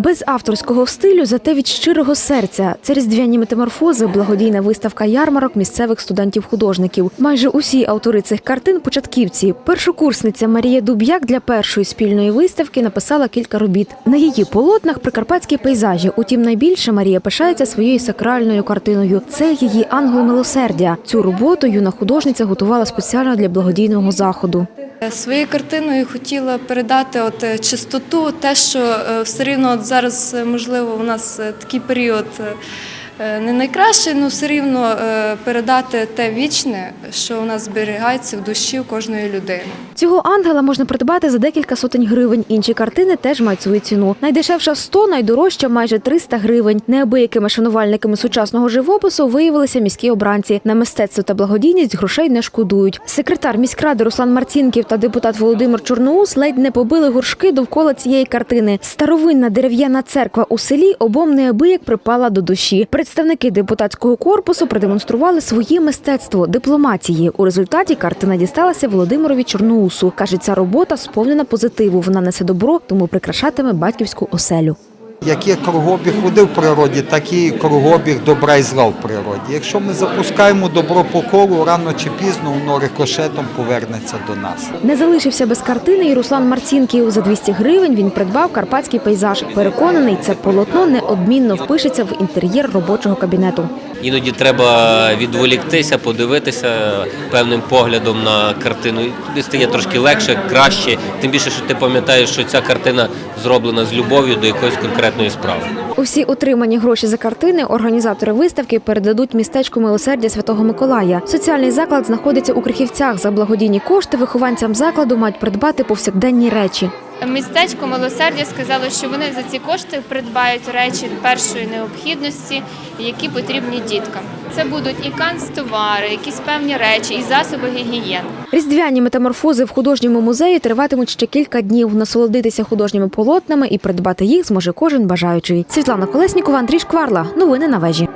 Без авторського стилю, зате від щирого серця. Це різдвяні метаморфози, благодійна виставка ярмарок місцевих студентів-художників. Майже усі автори цих картин початківці. Першокурсниця Марія Дуб'як для першої спільної виставки написала кілька робіт. На її полотнах прикарпатські пейзажі. Утім, найбільше Марія пишається своєю сакральною картиною. Це її ангел милосердя. Цю роботу юна художниця готувала спеціально для благодійного заходу. Своєю картиною хотіла передати от е, чистоту, те, що е, все рівно от зараз, е, можливо, у нас е, такий період е, не найкращий, але все рівно е, передати те вічне, що у нас зберігається в душі у кожної людини. Цього ангела можна придбати за декілька сотень гривень. Інші картини теж мають свою ціну. Найдешевша 100, найдорожча майже 300 гривень. Неабиякими шанувальниками сучасного живопису виявилися міські обранці. На мистецтво та благодійність грошей не шкодують. Секретар міськради Руслан Марцінків та депутат Володимир Чорноус ледь не побили горшки довкола цієї картини. Старовинна дерев'яна церква у селі обом неабияк припала до душі. Представники депутатського корпусу продемонстрували своє мистецтво дипломатії. У результаті картина дісталася Володимирові Чорноусу. Каже, ця робота сповнена позитиву. Вона несе добро, тому прикрашатиме батьківську оселю. Як є кругобіг води в природі, так і кругобіг добра і зла в природі. Якщо ми запускаємо добро по колу, рано чи пізно воно рикошетом повернеться до нас. Не залишився без картини і Руслан Марцінків. За 200 гривень він придбав карпатський пейзаж. Переконаний, це полотно неодмінно впишеться в інтер'єр робочого кабінету. Іноді треба відволіктися, подивитися певним поглядом на картину. І тобі стає трошки легше, краще. Тим більше, що ти пам'ятаєш, що ця картина зроблена з любов'ю до якоїсь конкретної справи. Усі отримані гроші за картини організатори виставки передадуть містечку милосердя Святого Миколая. Соціальний заклад знаходиться у Крихівцях. За благодійні кошти вихованцям закладу мають придбати повсякденні речі. Містечко милосердя сказало, що вони за ці кошти придбають речі першої необхідності, які потрібні діткам. Це будуть і канцтовари, якісь певні речі, і засоби гігієни. Різдвяні метаморфози в художньому музеї триватимуть ще кілька днів. Насолодитися художніми полотнами і придбати їх зможе кожен бажаючий. Світлана Колеснікова, Андрій Шкварла. Новини на вежі.